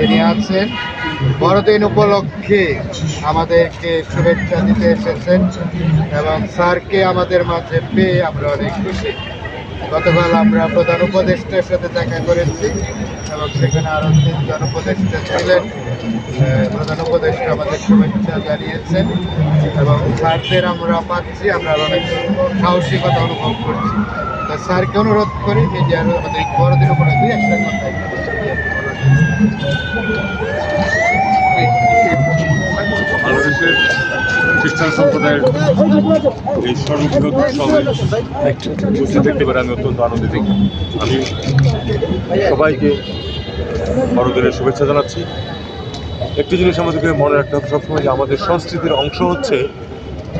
তিনি আছেন বড়দিন উপলক্ষে আমাদেরকে শুভেচ্ছা দিতে এসেছেন এবং স্যারকে আমাদের মাঝে পেয়ে আমরা অনেক খুশি। গতকাল আমরা প্রধান উপদেষ্টার সাথে দেখা করেছি এবং সেখানে আরও তিনজন উপদেষ্টা ছিলেন। প্রধান উপদেষ্টা আমাদের শুভেচ্ছা জানিয়েছেন এবং স্যারদের আমরা পাচ্ছি, আমরা অনেক সাহসিকতা অনুভব করছি। তো স্যারকে অনুরোধ করি মিডিয়ার আমাদের বড়দিন উপরে দুই খ্রিস্টান সম্প্রদায়ের দেখতে আমি অত্যন্ত আমি সবাইকে বড়দিনের শুভেচ্ছা জানাচ্ছি। একটি জিনিস আমাদেরকে মনে রাখতে হবে সবসময় যে আমাদের সংস্কৃতির অংশ হচ্ছে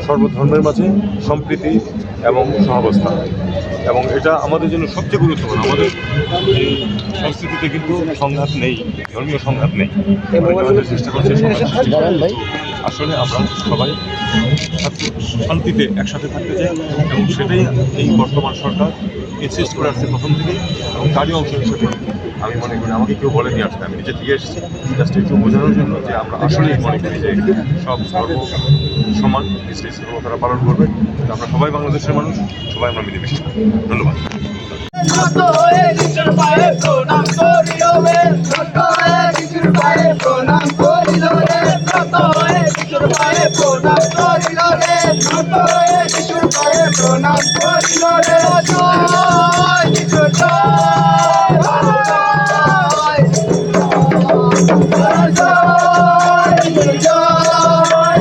সর্বধর্মের মাঝে সম্প্রীতি এবং সহাবস্থান এবং এটা আমাদের জন্য সবচেয়ে গুরুত্বপূর্ণ। আমাদের এই সংস্কৃতিতে কিন্তু সংঘাত নেই ধর্মীয় সংঘাত নেই। চেষ্টা করছে আসলে আমরা সবাই শান্তিতে একসাথে থাকতে চাই এবং সেটাই এই বর্তমান সরকার ইনসিস্ট করে আসছে প্রথম থেকেই এবং তারই অংশ হিসেবে আমি মনে করি আমাকে কেউ বলে দিয়ে আসতে। আমি নিজে থেকে এসেছি। জাস্ট একটু বোঝানোর জন্য যে আমরা আসলেই মনে করি যে সব ধর্ম ধর্ম তারা পালন করবে। আমরা সবাই বাংলাদেশের মানুষ, সবাই আমরা মিলেমিশে। ধন্যবাদ প্রণাম করিল রে জয়।